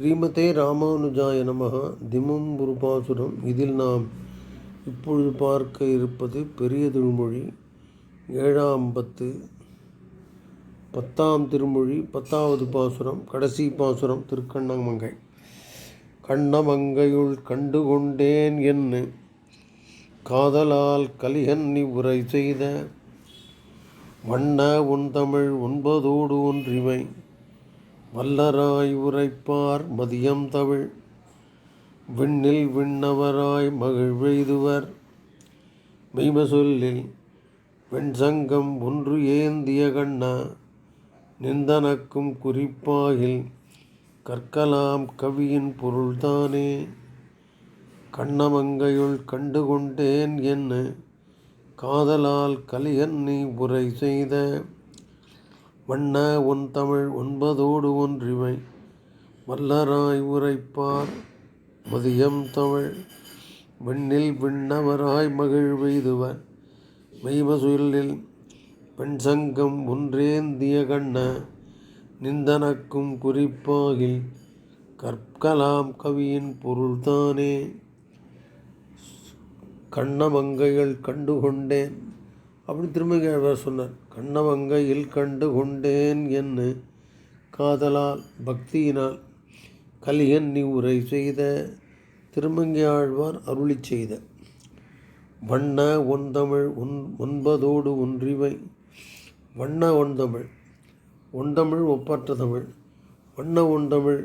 ஸ்ரீமதே ராமானுஜாய நமக திமம் குருபாசுரம் இதில் நாம் இப்பொழுது பார்க்க இருப்பது பெரிய திருமொழி ஏழாம் பத்து பத்தாம் திருமொழி பத்தாவது பாசுரம் கடைசி பாசுரம் திருக்கண்ணமங்கை. கண்ணமங்கையுள் கண்டுகொண்டேன் என்று காதலால் கலிகன்னி உரை செய்த வண்ண உன் தமிழ் ஒன்பதோடு ஒன்றிவை வல்லராய் உரைப்பார் மதியம் தமிழ் விண்ணில் விண்ணவராய் மகிழ்வெய்துவர் மெய்ம சொல்லில் வெண்சங்கம் ஒன்று ஏந்திய கண்ணா நிந்தனக்கும் குறிப்பாகில் கற்கலாம் கவியின் பொருள்தானே. கண்ணமங்கையுள் கண்டுகொண்டேன் என்ன காதலால் கலியன்னி உரை செய்த. வண்ண உன் தமிழ் ஒன்பதோடு ஒன்றிவை வல்லராய் உரைப்பார் மதியம் தமிழ். விண்ணில் விண்ணவராய் மகிழ்வெய்துவர் மெய்மசுலில் பெண் சங்கம் ஒன்றேந்திய கண்ண. நிந்தனக்கும் குறிப்பாகில் கற்கலாம் கவியின் பொருள்தானே. கண்ணமங்கைகள் கண்டு கொண்டேன் அப்படி திரும்ப சொன்னார். கண்ணவங்கையில் கண்டு கொண்டேன் என்று காதலால் பக்தியினால் கலியன் உரை செய்த திருமங்கை ஆழ்வார் அருளி செய்த. வண்ண ஒன்தமிழ் ஒன் ஒன்பதோடு ஒன்றிவை வண்ண ஒன்தமிழ் ஒன்றமிழ் ஒப்பற்ற தமிழ் வண்ண ஒன்றமிழ்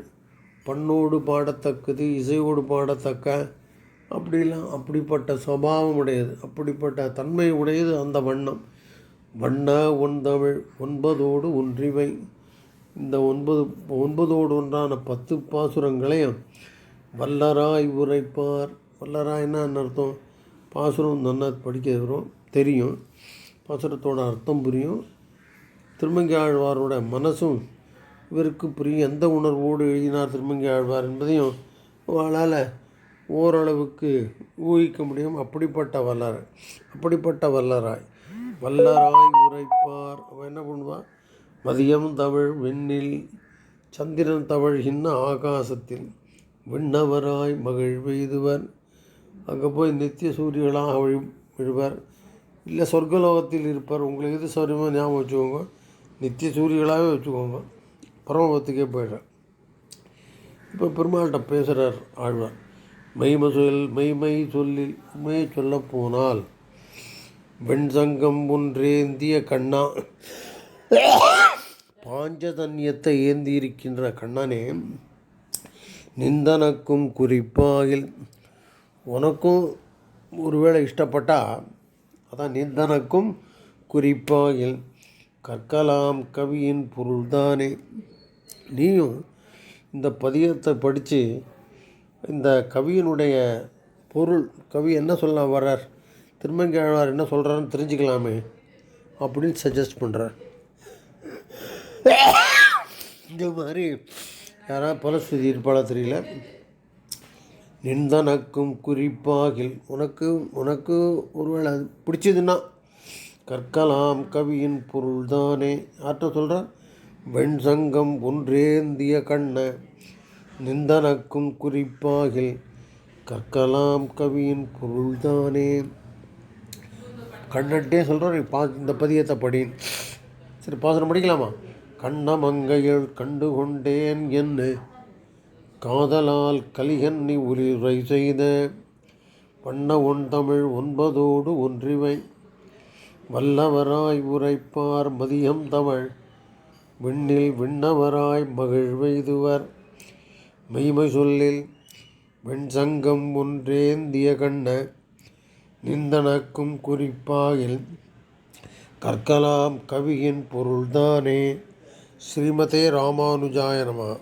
பண்ணோடு பாடத்தக்கது இசையோடு பாடத்தக்க அப்படிலாம் அப்படிப்பட்ட சுபாவம் உடையது அப்படிப்பட்ட தன்மை உடையது அந்த வண்ணம். வண்ண ஒன் தமிழ் ஒன்பதோடு ஒன்றிவை. இந்த ஒன்பது ஒன்பதோடு ஒன்றான பத்து பாசுரங்களையும் வல்லராய் உரைப்பார். வல்லராய்னா என்ன அர்த்தம்? பாசுரம் நல்லா படிக்க வரும் தெரியும். பாசுரத்தோட அர்த்தம் புரியும். திருமங்கி ஆழ்வாரோட மனசும் இவருக்கு புரியும். எந்த உணர்வோடு எழுதினார் திருமங்கி ஆழ்வார் என்பதையும் அவளால் ஓரளவுக்கு ஊகிக்க முடியும். அப்படிப்பட்ட வல்லராய் அப்படிப்பட்ட வல்லராய். வல்லராய் உரைப்பார். அவன் என்ன பண்ணுவான் மதியம் தமிழ் விண்ணில் சந்திரன் தவழ்கின்ற ஆகாசத்தில். விண்ணவராய் மகிழ் பெய்துவர். அங்கே போய் நித்திய சூரியர்களாக விழு விழுவர். இல்லை சொர்க்கலோகத்தில் இருப்பார். உங்களுக்கு எது சௌரியமாக ஞாபகம் வச்சுக்கோங்க. நித்திய சூரியர்களாகவே வச்சுக்கோங்க. பரமபத்துக்கே போயிடுறேன். இப்போ பெருமாள்கிட்ட பேசுகிறார் ஆழ்வார். மெய்ம சொல் மெய்மை சொல்லில் உண்மையை சொல்லப்போனால் வெண்சங்கம் ஒன்றேந்திய கண்ணா. பாஞ்சதன்யத்தை ஏந்தி இருக்கின்ற கண்ணனே நிந்தனக்கும் குறிப்பாகில் உனக்கும் ஒருவேளை இஷ்டப்பட்டால் அதான் நிந்தனக்கும் குறிப்பாகில் கற்கலாம் கவியின் பொருள்தானே. நீயும் இந்த பதியத்தை படித்து இந்த கவியினுடைய பொருள் கவி என்ன சொல்ல வர்றார்? திருமங்கையாழ்வார் என்ன சொல்கிறாருன்னு தெரிஞ்சுக்கலாமே அப்படின்னு சஜஸ்ட் பண்ணுறார் இந்த மாதிரி யாராவது பலஸ்துதி இருப்பாளா தெரியல. நிந்தனக்கும் குறிப்பாகில் உனக்கு உனக்கு ஒருவேளை அது பிடிச்சதுன்னா கற்கலாம் கவியின் பொருள்தானே. யார்கிட்ட சொல்கிறார் வெண் சங்கம் ஒன்றேந்திய கண்ண. நிந்தனக்கும் குறிப்பாகில் கற்கலாம் கவியின் பொருள்தானே. கண்ணன்ட்டே சொல்கிறார் பா இந்த பதியத்தை படி. சரி பாசனம் படிக்கலாமா? கண்ணமங்கையள் கண்டு கொண்டேன் என்ன காதலால் கலிகன்னி உரிரை செய்த வண்ண ஒன் தமிழ் ஒன்பதோடு ஒன்றிவை வல்லவராய் உரைப்பார் மதியம் தமிழ். விண்ணில் விண்ணவராய் மகிழ்வெய்துவர். மெய்மை சொல்லில் வெண்சங்கம் ஒன்றேந்திய கண்ண நிந்தனக்கும் குறிப்பாகில் கற்கலாம் கவியின் பொருள்தானே. ஸ்ரீமதே ராமானுஜாய நம.